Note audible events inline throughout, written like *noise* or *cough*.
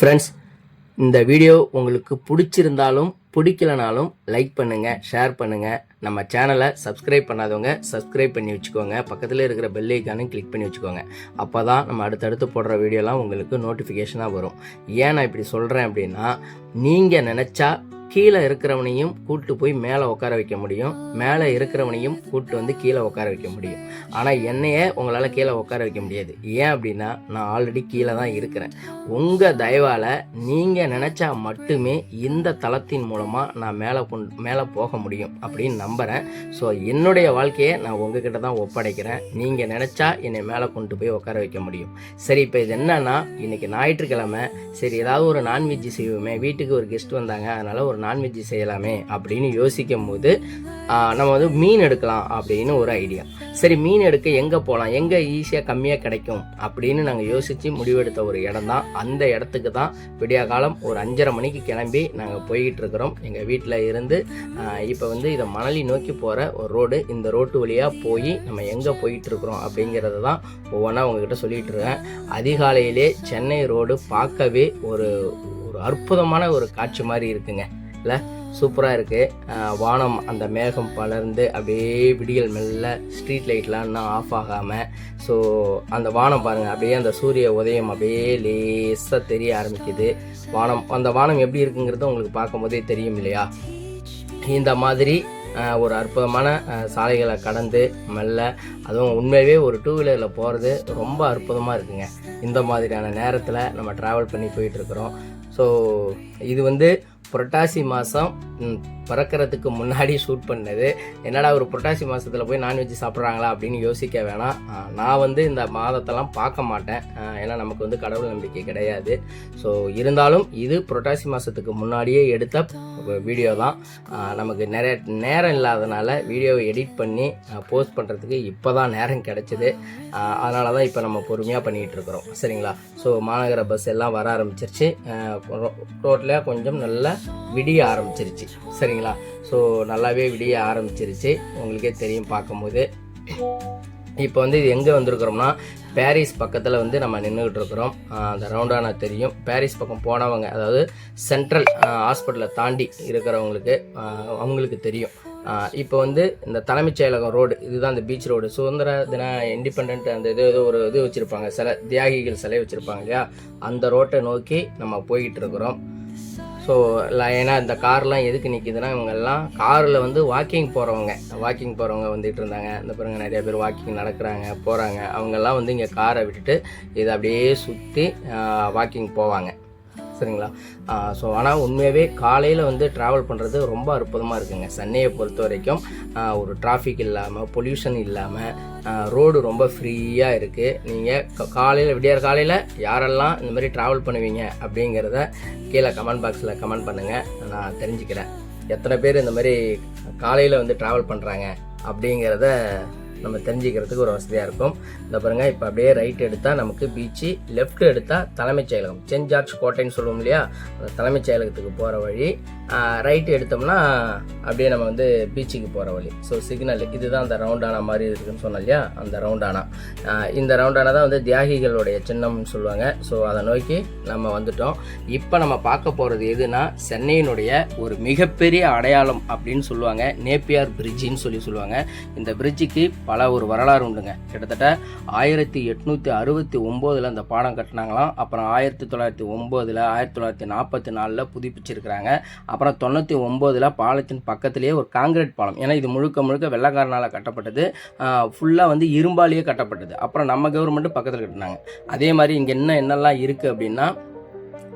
Friends இந்த video உங்களுக்கு பிடிச்சிருந்தாலும் பிடிக்கலனாலும் லைக் பண்ணுங்கள் ஷேர் பண்ணுங்கள் நம்ம சேனலை சப்ஸ்கிரைப் பண்ணாதவங்க சப்ஸ்கிரைப் பண்ணி வச்சுக்கோங்க. பக்கத்தில் இருக்கிற பெல் ஐக்கானும் கிளிக் பண்ணி வச்சுக்கோங்க. அப்போ தான் நம்ம அடுத்தடுத்து போடுற வீடியோலாம் உங்களுக்கு நோட்டிஃபிகேஷனாக வரும். ஏன் நான் இப்படி சொல்கிறேன் அப்படின்னா நீங்கள் நினச்சா கீழே இருக்கிறவனையும் கூட்டு போய் மேலே உட்கார வைக்க முடியும். மேலே இருக்கிறவனையும் கூட்டு வந்து கீழே உட்கார வைக்க முடியும். ஆனால் என்னையே உங்களால் கீழே உட்கார வைக்க முடியாது. ஏன் அப்படின்னா நான் ஆல்ரெடி கீழே தான் இருக்கிறேன். உங்கள் தயவால் நீங்கள் நினச்சா மட்டுமே இந்த தளத்தின் மூலமாக நான் மேலே கொண்டு மேலே போக முடியும் அப்படின்னு நம்புகிறேன் ஸோ என்னுடைய வாழ்க்கையை நான் உங்ககிட்ட தான் ஒப்படைக்கிறேன். நீங்கள் நினச்சா என்னை மேலே கொண்டு போய் உட்கார வைக்க முடியும். சரி இப்போ இது என்னன்னா இன்னைக்கு ஞாயிற்றுக்கிழமை. சரி ஏதாவது ஒரு நான்வெஜ் செய்வோமே. வீட்டுக்கு ஒரு கெஸ்ட் வந்தாங்க. அதனால் ஒரு நான்வெஜ் செய்யலாமே அப்படின்னு யோசிக்கும் போது நம்ம வந்து மீன் எடுக்கலாம் அப்படின்னு ஒரு ஐடியா. சரி மீன் எடுக்க எங்கே போகலாம் எங்கே ஈஸியாக கம்மியாக கிடைக்கும்? அப்படின்னு நாங்கள் யோசித்து முடிவெடுத்த ஒரு இடம் தான். அந்த இடத்துக்கு தான் விடிய காலம் ஒரு அஞ்சரை மணிக்கு கிளம்பி நாங்கள் போய்கிட்டு இருக்கிறோம். எங்கள் வீட்டில் இருந்து இப்போ வந்து இதை மணலி நோக்கி போகிற ஒரு ரோடு இந்த ரோட்டு வழியாக போய் நம்ம எங்கே போயிட்டு இருக்கிறோம் அப்படிங்கிறத தான் ஒவ்வொன்றா உங்ககிட்ட சொல்லிட்டு இருக்கேன். அதிகாலையிலே சென்னை ரோடு பார்க்கவே ஒரு ஒரு அற்புதமான ஒரு காட்சி மாதிரி இருக்குங்க. இல்லை சூப்பராக இருக்குது வானம் அந்த மேகம் பலர்ந்து அப்படியே விடியல் மெல்ல ஸ்ட்ரீட் லைட்லாம் இன்னும் ஆஃப் ஆகாமல் ஸோ அந்த வானம் பாருங்கள் அப்படியே அந்த சூரிய உதயம் அப்படியே லேசாக தெரிய ஆரம்பிக்குது. வானம் அந்த வானம் எப்படி இருக்குங்கிறது உங்களுக்கு பார்க்கும்போதே தெரியும் இல்லையா? இந்த மாதிரி ஒரு அற்புதமான சாலைகளை கடந்து மெல்ல அதுவும் உண்மையாகவே ஒரு டூ வீலரில் போகிறது ரொம்ப அற்புதமாக இருக்குங்க. இந்த மாதிரியான நேரத்தில் நம்ம ட்ராவல் பண்ணி போயிட்டுருக்குறோம் ஸோ இது வந்து புரட்டாசி மாதம் பிறக்கிறதுக்கு முன்னாடி ஷூட் பண்ணது. என்னடா ஒரு புரட்டாசி மாதத்தில் போய் நான்வெஜ் சாப்பிட்றாங்களா அப்படின்னு யோசிக்க வேணாம். நான் வந்து இந்த மாதத்தெல்லாம் பார்க்க மாட்டேன். ஏன்னா நமக்கு வந்து கடவுள் நம்பிக்கை கிடையாது. ஸோ இருந்தாலும் இது புரட்டாசி மாதத்துக்கு முன்னாடியே எடுத்த வீடியோ தான். நமக்கு நிறைய நேரம் இல்லாதனால வீடியோவை எடிட் பண்ணி போஸ்ட் பண்ணுறதுக்கு இப்போ தான் நேரம் கிடச்சிது. அதனால தான் இப்போ நம்ம பொறுமையாக பண்ணிகிட்டு இருக்கிறோம். சரிங்களா? ஸோ மாநகர பஸ் எல்லாம் வர ஆரம்பிச்சிருச்சு. ரோட்டில் கொஞ்சம் நல்லா விடிய ஆரம்பிச்சிருச்சு. சரிங்களா? ஸோ நல்லாவே விடிய ஆரம்பிச்சிருச்சு. உங்களுக்கே தெரியும் பார்க்கும்போது. இப்போ வந்து இது எங்கே வந்திருக்கிறோம்னா பாரிஸ் பக்கத்தில் வந்து நம்ம நின்றுக்கிட்டு இருக்கிறோம் அந்த ரவுண்டான தெரியும். பாரிஸ் பக்கம் போனவங்க அதாவது சென்ட்ரல் ஹாஸ்பிட்டலை தாண்டி இருக்கிறவங்களுக்கு அவங்களுக்கு தெரியும். இப்போ வந்து இந்த தலைமைச் செயலகம் ரோடு இதுதான் இந்த பீச் ரோடு சுதந்திர தின இண்டிபெண்ட் அந்த இது ஏதோ ஒரு இது வச்சுருப்பாங்க. சிலை தியாகிகள் சிலை வச்சுருப்பாங்க இல்லையா? அந்த ரோட்டை நோக்கி நம்ம போய்கிட்டு இருக்கிறோம் ஸோ ஏன்னா இந்த கார்லாம் எதுக்கு நிற்கிதுன்னா இவங்கெல்லாம் காரில் வந்து வாக்கிங் போகிறவங்க வாக்கிங் போகிறவங்க வந்துட்டு இருந்தாங்க. இந்த பாருங்க நிறைய பேர் வாக்கிங் நடக்கிறாங்க போகிறாங்க அவங்கெல்லாம் வந்து இங்கே காரை விட்டுட்டு இதை அப்படியே சுற்றி வாக்கிங் போவாங்க. சரிங்களா? ஸோ ஆனால் உண்மையாகவே காலையில் வந்து ட்ராவல் பண்ணுறது ரொம்ப அற்புதமாக இருக்குங்க. சென்னையை பொறுத்த வரைக்கும் ஒரு டிராஃபிக் இல்லாமல் பொல்யூஷன் இல்லாமல் ரோடு ரொம்ப ஃப்ரீயாக இருக்குது நீங்கள் காலையில் விடியற் காலையில் யாரெல்லாம் இந்த மாதிரி ட்ராவல் பண்ணுவீங்க அப்படிங்கிறத கீழே கமெண்ட் பாக்ஸில் கமெண்ட் பண்ணுங்கள் நான் தெரிஞ்சுக்கிறேன். எத்தனை பேர் இந்த மாதிரி காலையில் வந்து ட்ராவல் பண்ணுறாங்க அப்படிங்கிறத நம்ம தெரிஞ்சுக்கிறதுக்கு ஒரு வசதியாக இருக்கும். இந்த பாருங்க இப்போ அப்படியே ரைட் எடுத்தால் நமக்கு பீச்சு லெஃப்ட் எடுத்தால் தலைமைச் செயலகம். சென்ட் ஜார்ஜ் கோட்டைன்னு சொல்லுவோம் இல்லையா? அந்த தலைமைச் செயலகத்துக்கு போகிற வழி. ரைட் எடுத்தோம்னா அப்படியே நம்ம வந்து பீச்சுக்கு போகிற வழி. ஸோ சிக்னல் இதுதான் அந்த ரவுண்டானா மாதிரி இருக்குதுன்னு சொன்னோம் இல்லையா? அந்த ரவுண்டானா இந்த ரவுண்டானா தான் வந்து தியாகிகளுடைய சின்னம்னு சொல்லுவாங்க. ஸோ அதை நோக்கி நம்ம வந்துட்டோம். இப்போ நம்ம பார்க்க போகிறது எதுனா சென்னையினுடைய ஒரு மிகப்பெரிய அடையாளம் அப்படின்னு சொல்லுவாங்க. நேப்பியார் பிரிட்ஜின்னு சொல்லி சொல்லுவாங்க. இந்த பிரிட்ஜுக்கு பல ஒரு வரலாறு உண்டுங்க. கிட்டத்தட்ட ஆயிரத்தி எட்நூற்றி அறுபத்தி ஒம்போதில் அந்த பாடம் கட்டினாங்களாம். அப்புறம் ஆயிரத்தி தொள்ளாயிரத்தி ஒம்போதில் ஆயிரத்தி தொள்ளாயிரத்தி நாற்பத்தி நாலில் புதுப்பிச்சிருக்கிறாங்க. அப்புறம் தொண்ணூற்றி ஒம்போதில் பாலத்தின் பக்கத்திலேயே ஒரு காங்கிரீட் பாலம். ஏன்னா இது முழுக்க முழுக்க வெள்ளக்காரனால் கட்டப்பட்டது. ஃபுல்லாக வந்து இரும்பாலேயே கட்டப்பட்டது. அப்புறம் நம்ம கவர்மெண்ட்டு பக்கத்தில் கட்டினாங்க. அதே மாதிரி இங்கே என்ன என்னெல்லாம் இருக்குது அப்படின்னா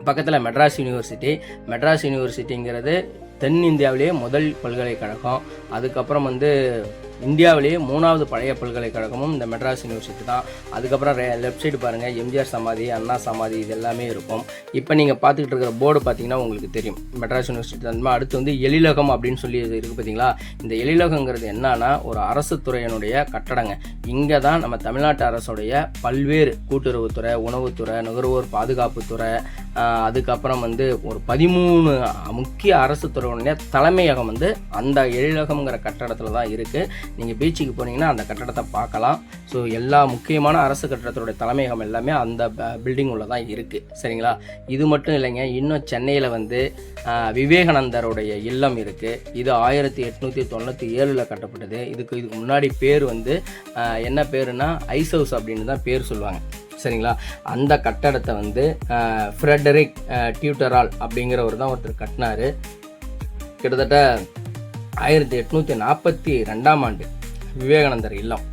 பக்கத்தில் மெட்ராஸ் யூனிவர்சிட்டி. மெட்ராஸ் யூனிவர்சிட்டிங்கிறது தென்னிந்தியாவிலேயே முதல் பல்கலைக்கழகம். அதுக்கப்புறம் வந்து இந்தியாவிலேயே மூணாவது பழைய பல்கலைக்கழகமும் இந்த மெட்ராஸ் யூனிவர்சிட்டி தான். அதுக்கப்புறம் லெஃப்ட் சைடு பாருங்கள் எம்ஜிஆர் சமாதி அண்ணா சமாதி இது எல்லாமே இருக்கும். இப்போ நீங்கள் பார்த்துக்கிட்டு இருக்கிற போர்டு பார்த்தீங்கன்னா உங்களுக்கு தெரியும். மெட்ராஸ் யூனிவர்சிட்டி அந்த மாதிரி அடுத்து வந்து எழிலகம் அப்படின்னு சொல்லி இது இருக்குது பார்த்தீங்களா? இந்த எழிலகங்கிறது என்னன்னா ஒரு அரசு துறையினுடைய கட்டடங்க. இங்கே தான் நம்ம தமிழ்நாட்டு அரசுடைய பல்வேறு கூட்டுறவுத்துறை உணவுத்துறை நுகர்வோர் பாதுகாப்புத்துறை அதுக்கப்புறம் வந்து ஒரு பதிமூணு முக்கிய அரசு துறையினுடைய தலைமையகம் வந்து அந்த எழிலகம்ங்கிற கட்டடத்தில் தான் இருக்குது நீங்கள் பீச்சுக்கு போனீங்கன்னா அந்த கட்டடத்தை பார்க்கலாம். ஸோ எல்லா முக்கியமான அரசு கட்டடத்தோடைய தலைமையகம் எல்லாமே அந்த பில்டிங் உள்ள தான் இருக்குது சரிங்களா? இது மட்டும் இல்லைங்க இன்னும் சென்னையில் வந்து விவேகானந்தருடைய இல்லம் இருக்குது இது ஆயிரத்தி எட்நூற்றி தொண்ணூற்றி ஏழில் கட்டப்பட்டது. இதுக்கு இதுக்கு முன்னாடி பேர் வந்து என்ன பேருனா ஐஸ் ஹவுஸ் அப்படின்னு தான் பேர் சொல்லுவாங்க. சரிங்களா? அந்த கட்டடத்தை வந்து ஆஹ் ஃப்ரெடரிக் டியூட்டரால் அப்படிங்கிறவர் தான் ஒருத்தர் கட்டினாரு. கிட்டத்தட்ட ஆயிரத்தி எட்நூற்றி நாற்பத்தி ரெண்டாம் ஆண்டு விவேகானந்தர் இல்லம்.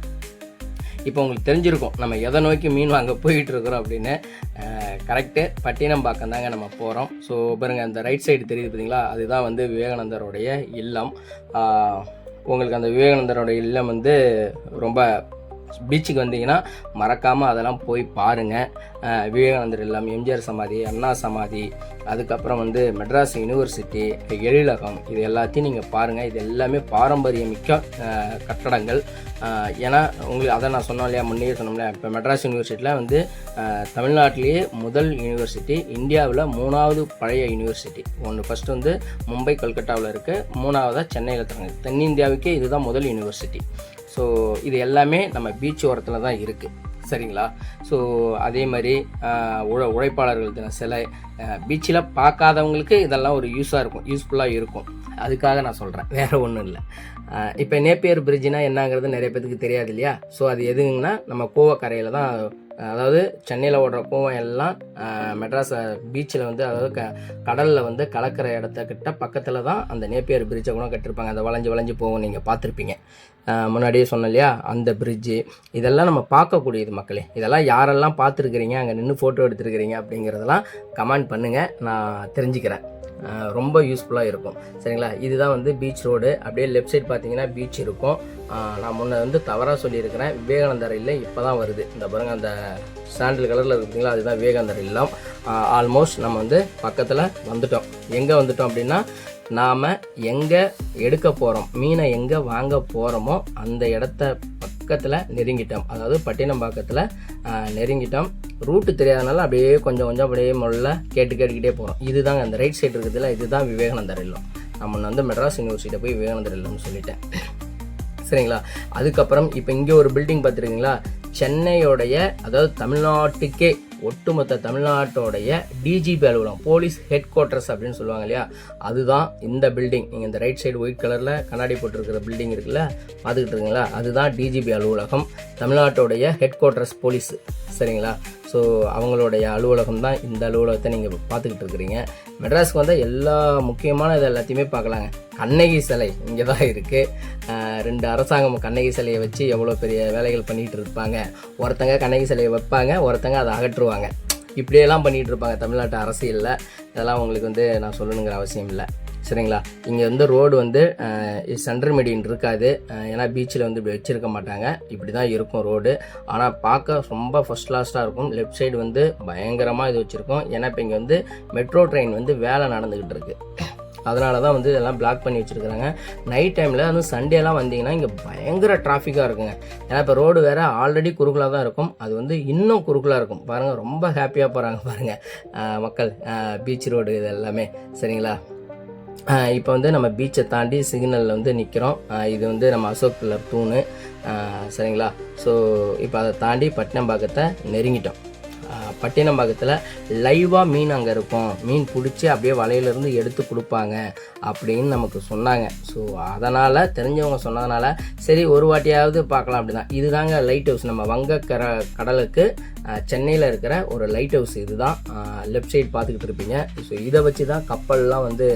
இப்போ உங்களுக்கு தெரிஞ்சிருக்கும் நம்ம எதை நோக்கி மீன் வாங்க போயிட்டு இருக்கிறோம் அப்படின்னு கரெக்டு பட்டினம்பாக்கம் தாங்க நம்ம போகிறோம் ஸோ பாருங்கள் அந்த ரைட் சைடு தெரியுது பார்த்தீங்களா அதுதான் வந்து விவேகானந்தருடைய இல்லம். உங்களுக்கு அந்த விவேகானந்தரோட இல்லம் வந்து ரொம்ப பீச்சுக்கு வந்தீங்கன்னா மறக்காமல் அதெல்லாம் போய் பாருங்கள் விவேகானந்தர் இல்லம் எம்ஜிஆர் சமாதி அண்ணா சமாதி அதுக்கப்புறம் வந்து மெட்ராஸ் யூனிவர்சிட்டி எழிலகம் இது எல்லாத்தையும் நீங்கள் பாருங்கள் இது எல்லாமே பாரம்பரியமிக்க மிக்க கட்டடங்கள். ஏன்னா உங்களுக்கு அதை நான் சொன்னோம் இல்லையா முன்னே சொன்னோம்ல இப்போ மெட்ராஸ் யூனிவர்சிட்டியில் வந்து தமிழ்நாட்டிலேயே முதல் யூனிவர்சிட்டி இந்தியாவில் மூணாவது பழைய யூனிவர்சிட்டி. ஒன்று ஃபஸ்ட்டு வந்து மும்பை கல்கட்டாவில் இருக்குது மூணாவதாக சென்னையில் தரங்க தென்னிந்தியாவுக்கே இதுதான் முதல் யூனிவர்சிட்டி. ஸோ இது எல்லாமே நம்ம பீச் ஓரத்தில் தான் இருக்குது சரிங்களா? ஸோ அதே மாதிரி உழ உழைப்பாளர்கள் தின சிலை பீச்சில் பார்க்காதவங்களுக்கு இதெல்லாம் ஒரு யூஸாக இருக்கும். யூஸ்ஃபுல்லாக இருக்கும். அதுக்காக நான் சொல்கிறேன் வேறு ஒன்றும் இல்லை. இப்போ நேப்பியர் பிரிட்ஜினா என்னங்கிறது நிறைய பேத்துக்கு தெரியாது இல்லையா? ஸோ அது எதுங்கன்னா நம்ம கோவக்கரையில் தான் அதாவது சென்னையில் ஓடுற கோவம் எல்லாம் மெட்ராஸை மெட்ராஸ் பீச்சில் வந்து அதாவது க கடலில் வந்து கலக்கிற இடத்த கிட்ட பக்கத்தில் தான் அந்த நேப்பியர் பிரிட்ஜை கூட கட்டிருப்பாங்க. அந்த வளைஞ்சு வளைஞ்சு போகும் நீங்கள் பார்த்துருப்பீங்க. முன்னாடியே சொன்னோம் இல்லையா? அந்த பிரிட்ஜு இதெல்லாம் நம்ம பார்க்கக்கூடியது மக்களே. இதெல்லாம் யாரெல்லாம் பார்த்துருக்குறீங்க அங்கே நின்று ஃபோட்டோ எடுத்துருக்கிறீங்க அப்படிங்கிறதெல்லாம் கமெண்ட் பண்ணுங்கள் நான் தெரிஞ்சுக்கிறேன். ரொம்ப யூஸ்ஃபுல்லாக இருக்கும். சரிங்களா? இதுதான் வந்து பீச் ரோடு அப்படியே லெஃப்ட் சைடு பார்த்தீங்கன்னா பீச் இருக்கும். நான் முன்னே வந்து தவறாக சொல்லியிருக்கிறேன். விவேகானந்தர் இல்லை இப்போ தான் வருது. இந்த பாருங்கள் அந்த சாண்டில் கலரில் இருக்குங்களா அதுதான் விவேகானந்தர் இல்லம் ஆல்மோஸ்ட் நம்ம வந்து பக்கத்தில் வந்துட்டோம். எங்கே வந்துட்டோம் அப்படின்னா நாம் எங்கே எடுக்க போகிறோம் மீனை எங்கே வாங்க போகிறோமோ அந்த இடத்த பக்கத்தில் நெருங்கிட்டோம். அதாவது பட்டினம் பக்கத்தில் நெருங்கிட்டோம். ரூட்டு தெரியாதனால அப்படியே கொஞ்சம் கொஞ்சம் அப்படியே முள்ள கேட்டு கேட்டுக்கிட்டே போகிறோம் இதுதாங்க அந்த ரைட் சைடு இருக்குதுல இதுதான் விவேகானந்தர் இல்லம். நம்ம வந்து மெட்ராஸ் யூனிவர்சிட்டியில் போய் விவேகானந்தர் இல்லம்னு சொல்லிட்டேன். சரிங்களா? அதுக்கப்புறம் இப்போ இங்கே ஒரு பில்டிங் பார்த்துருக்கீங்களா? சென்னையோடைய அதாவது தமிழ்நாட்டுக்கே ஒட்டுமொத்த தமிழ்நாட்டோடைய டிஜிபி அலுவலகம் போலீஸ் ஹெட் குவார்ட்டர்ஸ் அப்படின்னு சொல்லுவாங்க இல்லையா? அதுதான் இந்த பில்டிங் நீங்கள் இந்த ரைட் சைடு ஒயிட் கலரில் கண்ணாடி போட்டிருக்கிற பில்டிங் இருக்குல்ல? பார்த்துக்கிட்டு இருக்கீங்களா? அதுதான் டிஜிபி அலுவலகம் தமிழ்நாட்டோடைய ஹெட் குவார்ட்டர்ஸ் போலீஸ் சரிங்களா? ஸோ அவங்களுடைய அலுவலகம் தான் இந்த அலுவலகத்தை நீங்கள் பார்த்துக்கிட்டு இருக்கிறீங்க. மெட்ராஸ்க்கு வந்தால் எல்லா முக்கியமான இது எல்லாத்தையுமே பார்க்கலாங்க. கண்ணகி சிலை இங்கே தான் இருக்குது ரெண்டு அரசாங்கம் கண்ணகி சிலையை வச்சு எவ்வளோ பெரிய வேலைகள் பண்ணிகிட்டு இருப்பாங்க. ஒருத்தங்க கண்ணகி சிலையை வைப்பாங்க ஒருத்தங்க அதை அகற்றுவாங்க. இப்படியெல்லாம் பண்ணிகிட்டு இருப்பாங்க தமிழ்நாட்டு அரசியலில். இதெல்லாம் உங்களுக்கு வந்து நான் சொல்லணுங்கிற அவசியம் இல்லை. சரிங்களா? இங்கே வந்து ரோடு வந்து சென்டர் மீடியன் இருக்காது. ஏன்னா பீச்சில் வந்து இப்படி வச்சுருக்க மாட்டாங்க. இப்படி தான் இருக்கும் ரோடு. ஆனால் பார்க்க ரொம்ப ஃபஸ்ட் கிளாஸ்டாக இருக்கும். லெஃப்ட் சைடு வந்து பயங்கரமாக இது வச்சுருக்கோம். ஏன்னா இப்போ இங்கே வந்து மெட்ரோ ட்ரெயின் வந்து வேலை நடந்துக்கிட்டு இருக்கு. அதனால தான் வந்து இதெல்லாம் பிளாக் பண்ணி வச்சுருக்குறாங்க. நைட் டைமில் அதுவும் சண்டேலாம் வந்தீங்கன்னா இங்கே பயங்கர டிராஃபிக்காக இருக்குங்க. ஏன்னா இப்போ ரோடு வேறு ஆல்ரெடி குறுகலாக தான் இருக்கும். அது வந்து இன்னும் குறுகலாக இருக்கும். பாருங்கள் ரொம்ப ஹாப்பியாக போகிறாங்க பாருங்கள் மக்கள் பீச் ரோடு இது எல்லாமே. சரிங்களா? இப்போ வந்து நம்ம பீச்சை தாண்டி சிக்னலில் வந்து நிற்கிறோம் இது வந்து நம்ம அசோக் பில்லர் தூணு. சரிங்களா? ஸோ இப்போ அதை தாண்டி பட்டினம்பாக்கத்தை நெருங்கிட்டோம். பட்டினம்பாக்கத்தில் லைவாக மீன் அங்கே இருக்கும். மீன் பிடிச்சி அப்படியே வலையிலேருந்து எடுத்து கொடுப்பாங்க அப்படின்னு நமக்கு சொன்னாங்க. ஸோ அதனால் தெரிஞ்சவங்க சொன்னதுனால சரி ஒரு வாட்டியாவது பார்க்கலாம் அப்படிதான் இதுதாங்க லைட் ஹவுஸ் நம்ம வங்க கடலுக்கு சென்னையில் இருக்கிற ஒரு லைட் ஹவுஸ் இதுதான். லெஃப்ட் சைட் பார்த்துக்கிட்டு இருப்பீங்க. ஸோ இதை வச்சு தான் கப்பல்லாம் வந்து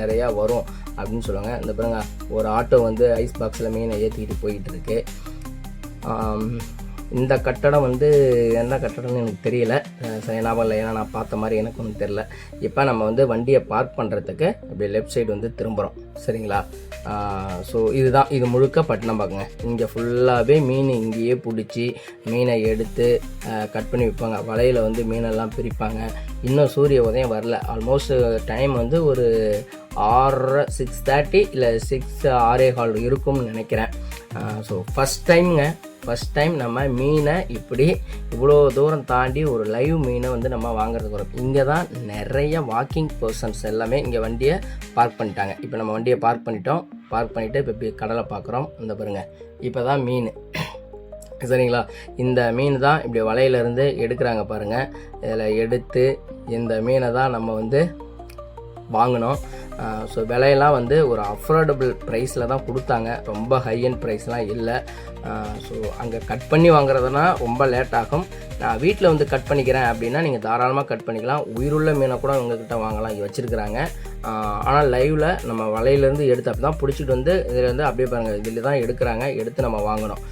நிறையா வரும் அப்படின்னு சொல்லுவாங்க. இந்த பாருங்க ஒரு ஆட்டோ வந்து ஐஸ் பாக்ஸில் மீனை ஏற்றிக்கிட்டு போயிட்டு இருக்கு. இந்த கட்டடம் வந்து என்ன கட்டடம்னு எனக்கு தெரியல. அஹ் ஞாபகம் இல்லை. ஏன்னா நான் பார்த்த மாதிரி எனக்கு ஒன்றும் தெரில இப்போ நம்ம வந்து வண்டியை பார்க் பண்ணுறதுக்கு அப்படி லெஃப்ட் சைடு வந்து திரும்புகிறோம் சரிங்களா? ஸோ இதுதான். இது முழுக்க பட்டினம்பாக்கங்க இங்கே ஃபுல்லாகவே மீன் இங்கேயே பிடிச்சி மீனை எடுத்து கட் பண்ணி விற்பாங்க. வலையில் வந்து மீனெல்லாம் பிரிப்பாங்க. இன்னும் சூரிய உதயம் வரல. ஆல்மோஸ்ட் டைம் வந்து ஒரு ஆறரை சிக்ஸ் தேர்ட்டி இல்லை சிக்ஸ் ஆறே கால் இருக்கும்னு நினைக்கிறேன். ஸோ ஃபஸ்ட் டைம்ங்க ஃபஸ்ட் டைம் நம்ம மீனை இப்படி இவ்வளோ தூரம் தாண்டி ஒரு லைவ் மீனை வந்து நம்ம வாங்குறதுக்கு வரோம். இங்கே தான் நிறைய வாக்கிங் பர்சன்ஸ் எல்லாமே இங்கே வண்டியை பார்க் பண்ணிட்டாங்க. இப்போ நம்ம வண்டியை பார்க் பண்ணிட்டோம். பார்க் பண்ணிவிட்டு இப்போ இப்படி கடலை பார்க்குறோம். இந்த பாருங்கள் இப்போ தான் மீன். *coughs* சரிங்களா? இந்த மீன் தான் இப்படி வலையிலேருந்து எடுக்கிறாங்க பாருங்கள் இதில் எடுத்து இந்த மீனை தான் நம்ம வந்து வாங்கினோம் ஸோ விலையெல்லாம் வந்து ஒரு அஃபோர்டபுள் ப்ரைஸில் தான் கொடுத்தாங்க. ரொம்ப ஹை அண்ட் ப்ரைஸ்லாம் இல்லை. ஸோ அங்கே கட் பண்ணி வாங்குறதுனா ரொம்ப லேட் ஆகும். நான் வீட்டில் வந்து கட் பண்ணிக்கிறேன் அப்படின்னா நீங்கள் தாராளமாக கட் பண்ணிக்கலாம். உயிருள்ள மீனை கூட உங்ககிட்ட வாங்கலாம். இங்கே வச்சுருக்குறாங்க. ஆனால் லைவில் நம்ம வலையிலேருந்து எடுத்து அப்படி தான் பிடிச்சிட்டு வந்து இதில் அப்படியே பாருங்கள் இதில் தான் எடுக்கிறாங்க. எடுத்து நம்ம வாங்கணும்.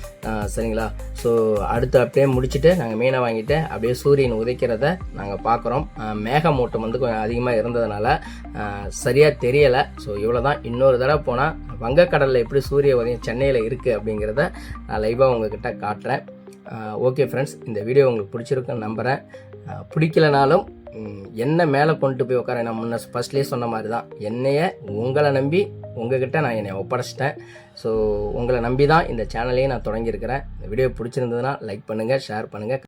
சரிங்களா? ஸோ அடுத்து அப்படியே முடிச்சுட்டு நாங்கள் மீனை வாங்கிட்டு அப்படியே சூரியன் உதைக்கிறத நாங்கள் பார்க்குறோம் மேகமூட்டம் வந்து கொஞ்சம் அதிகமாக இருந்ததுனால சரியாக தெரியலை. ஸோ இவ்வளோ தான் இன்னொரு தடவை போனால் வங்கக்கடலில் எப்படி சூரிய உதயம் சென்னையில் இருக்குது அப்படிங்கிறத நான் லைவாக உங்ககிட்ட காட்டுறேன். ஓகே ஃப்ரெண்ட்ஸ் இந்த வீடியோ உங்களுக்கு பிடிச்சிருக்குன்னு நம்புகிறேன் பிடிக்கலனாலும் என்னை என்ன மேலே கொண்டு போய் உட்கார நான் முன்ன ஃபர்ஸ்ட்லேயே சொன்ன மாதிரி தான் என்னைய உங்களை நம்பி உங்ககிட்ட நான் என்னை ஒப்படைச்சிட்டேன். ஸோ உங்களை நம்பி தான் இந்த சேனலையும் நான் தொடங்கியிருக்கிறேன். இந்த வீடியோ பிடிச்சிருந்ததுன்னா லைக் பண்ணுங்கள் ஷேர் பண்ணுங்கள்